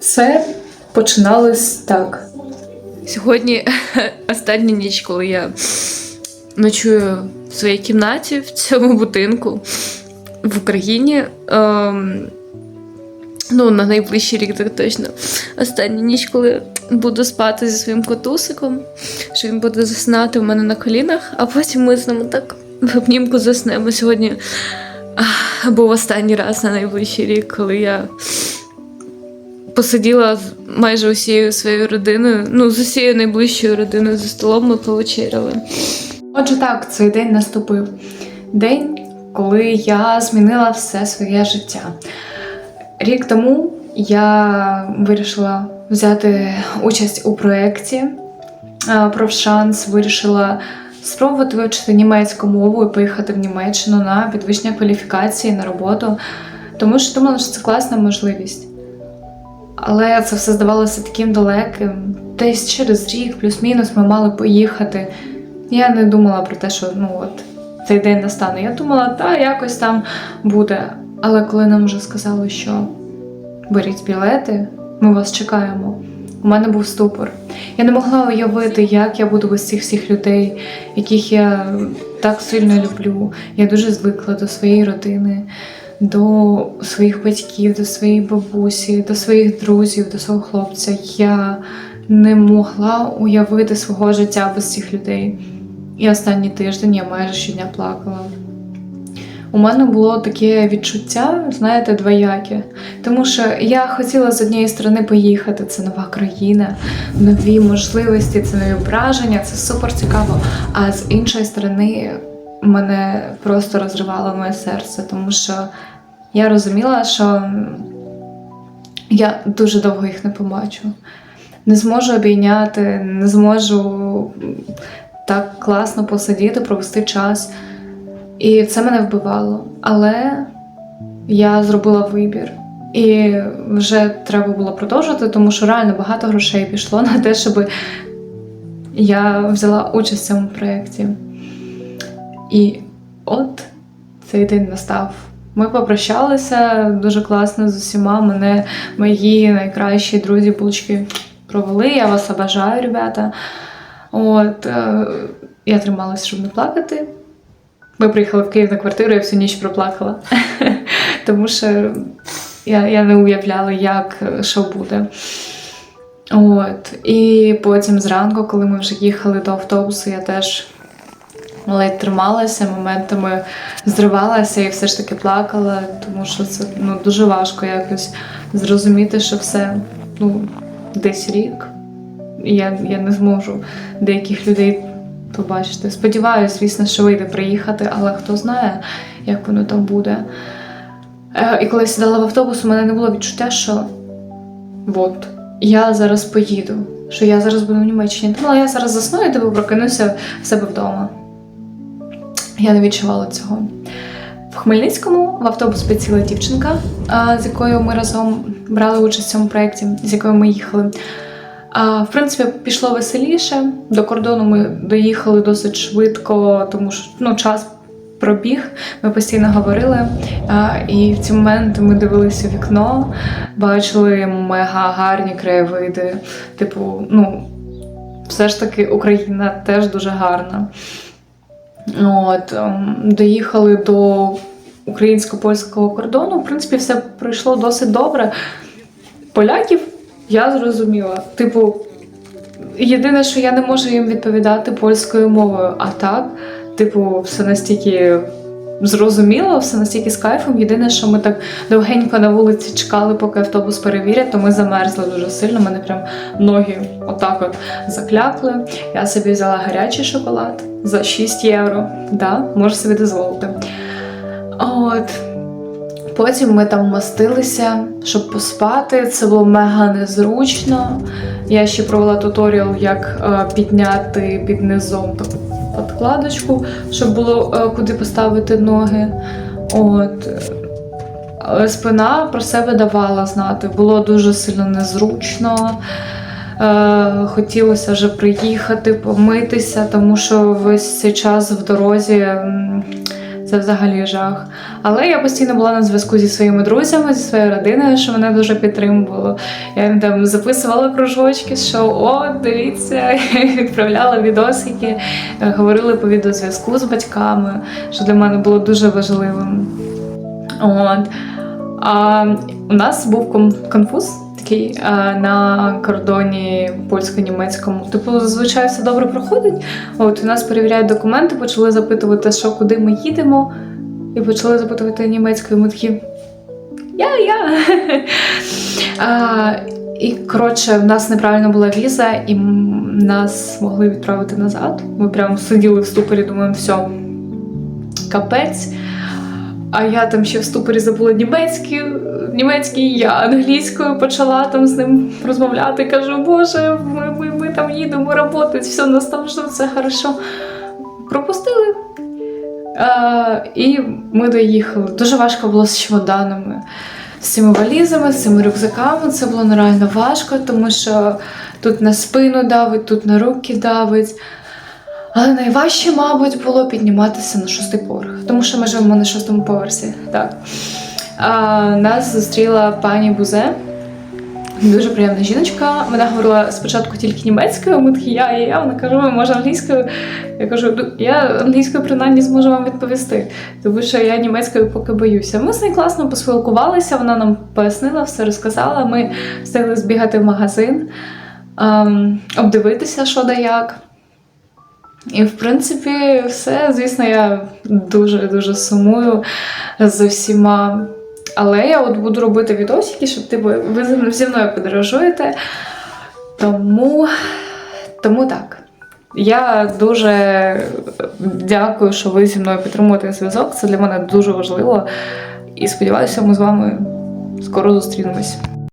Все починалось так. Сьогодні остання ніч, коли я ночую в своїй кімнаті в цьому будинку в Україні. Ем, ну, на найближчий рік так точно. Остання ніч, коли буду спати зі своїм котусиком, що він буде заснати у мене на колінах, а потім ми з ним так в обнімку заснемо. Сьогодні був останній раз на найближчий рік, коли я посиділа з майже усією своєю родиною, ну, з усією найближчою родиною за столом ми повечеряли. Отже, так, цей день наступив. День, коли я змінила все своє життя. Рік тому я вирішила взяти участь у проєкті «Профшанс», вирішила спробувати вивчити німецьку мову і поїхати в Німеччину на підвищення кваліфікації на роботу, тому що думала, що це класна можливість. Але це все здавалося таким далеким. Десь через рік, плюс-мінус, ми мали поїхати. Я не думала про те, що ну от цей день настане. Я думала, та якось там буде. Але коли нам вже сказали, що беріть білети, ми вас чекаємо. У мене був ступор. Я не могла уявити, як я буду без цих всіх людей, яких я так сильно люблю. Я дуже звикла до своєї родини, до своїх батьків, до своєї бабусі, до своїх друзів, до свого хлопця. Я не могла уявити свого життя без цих людей. І останній тиждень я майже щодня плакала. У мене було таке відчуття, знаєте, двояке. Тому що я хотіла з однієї сторони поїхати, це нова країна, нові можливості, це нові враження, це супер цікаво. А з іншої сторони, мене просто розривало моє серце, тому що я розуміла, що я дуже довго їх не побачу. Не зможу обійняти, не зможу так класно посидіти, провести час. І це мене вбивало. Але я зробила вибір. І вже треба було продовжувати, тому що реально багато грошей пішло на те, щоб я взяла участь в цьому проєкті. І от цей день настав. Ми попрощалися дуже класно з усіма. Мене мої найкращі друзі булочки провели. Я вас обожаю, ребята. От, е, я трималася, щоб не плакати. Ми приїхали в Київ на квартиру, я всю ніч проплакала. Тому що я, я не уявляла, як що буде. От. І потім зранку, коли ми вже їхали до автобусу, я теж ледь трималася, моментами зривалася і все ж таки плакала, тому що це ну, дуже важко якось зрозуміти, що все ну, десь рік. Я, я не зможу деяких людей побачити. Сподіваюся, звісно, що вийде приїхати, але хто знає, як воно там буде. Е, і коли я сідала в автобус, у мене не було відчуття, що от, я зараз поїду, що я зараз буду в Німеччині. Думала, я зараз засну і типу прокинуся в себе вдома. Я не відчувала цього. В Хмельницькому в автобус підсіла дівчинка, з якою ми разом брали участь в цьому проєкті, з якою ми їхали. В принципі, пішло веселіше. До кордону ми доїхали досить швидко, тому що ну, час пробіг. Ми постійно говорили. І в ці моменти ми дивилися в вікно, бачили мега гарні краєвиди. Типу, ну, все ж таки Україна теж дуже гарна. От, ем, доїхали до українсько-польського кордону. В принципі, все пройшло досить добре. Поляків я зрозуміла. Типу, єдине, що я не можу їм відповідати польською мовою, а так, типу, все настільки зрозуміло, все настільки з кайфом. Єдине, що ми так довгенько на вулиці чекали, поки автобус перевірять, то ми замерзли дуже сильно. Мене прям ноги отак от заклякли. Я собі взяла гарячий шоколад за 6 євро. Да, можу собі дозволити. От. Потім ми там мастилися, щоб поспати. Це було мега незручно. Я ще провела туторіал, як е, підняти під низом таку подкладочку, щоб було е, куди поставити ноги. От. Спина про себе давала знати. Було дуже сильно незручно. Е, хотілося вже приїхати, помитися, тому що весь цей час в дорозі Це взагалі жах. Але я постійно була на зв'язку зі своїми друзями, зі своєю родиною, що мене дуже підтримувало. Я їм там записувала кружочки, що о, дивіться, відправляла відосики, е, говорили по відеозв'язку з батьками, що для мене було дуже важливим. От. А у нас був конфуз такий а, на кордоні польсько-німецькому. Типу, зазвичай все добре проходить. От у нас перевіряють документи, почали запитувати, що куди ми їдемо, і почали запитувати німецькою. Ми такі. Я, я. І коротше, в нас неправильно була віза, і нас могли відправити назад. Ми прямо сиділи в ступорі, думаємо, все, капець. А я там ще в ступорі забула німецький, німецький, я англійською почала там з ним розмовляти. Кажу, Боже, ми, ми, ми там їдемо працювати, все, нас там ждуть, все хорошо. Пропустили. А, і ми доїхали. Дуже важко було з чемоданами, з цими валізами, з цими рюкзаками. Це було нереально важко, тому що тут на спину давить, тут на руки давить. Але найважче, мабуть, було підніматися на шостий поверх, тому що ми живемо на шостому поверсі. Так. А, нас зустріла пані Бузе. Дуже приємна жіночка. Вона говорила спочатку тільки німецькою. Ми такі я, я, я. Вона каже, «Ви, може англійською. Я кажу, «Ну, я англійською принаймні зможу вам відповісти, тому що я німецькою поки боюся. Ми з нею класно поспілкувалися, вона нам пояснила, все розказала. Ми встигли збігати в магазин, ем, обдивитися, що да як. І, в принципі, все. Звісно, я дуже-дуже сумую за всіма. Але я от буду робити відосики, щоб типу, ви зі- мною подорожуєте. Тому, тому так. Я дуже дякую, що ви зі мною підтримуєте зв'язок. Це для мене дуже важливо. І сподіваюся, ми з вами скоро зустрінемось.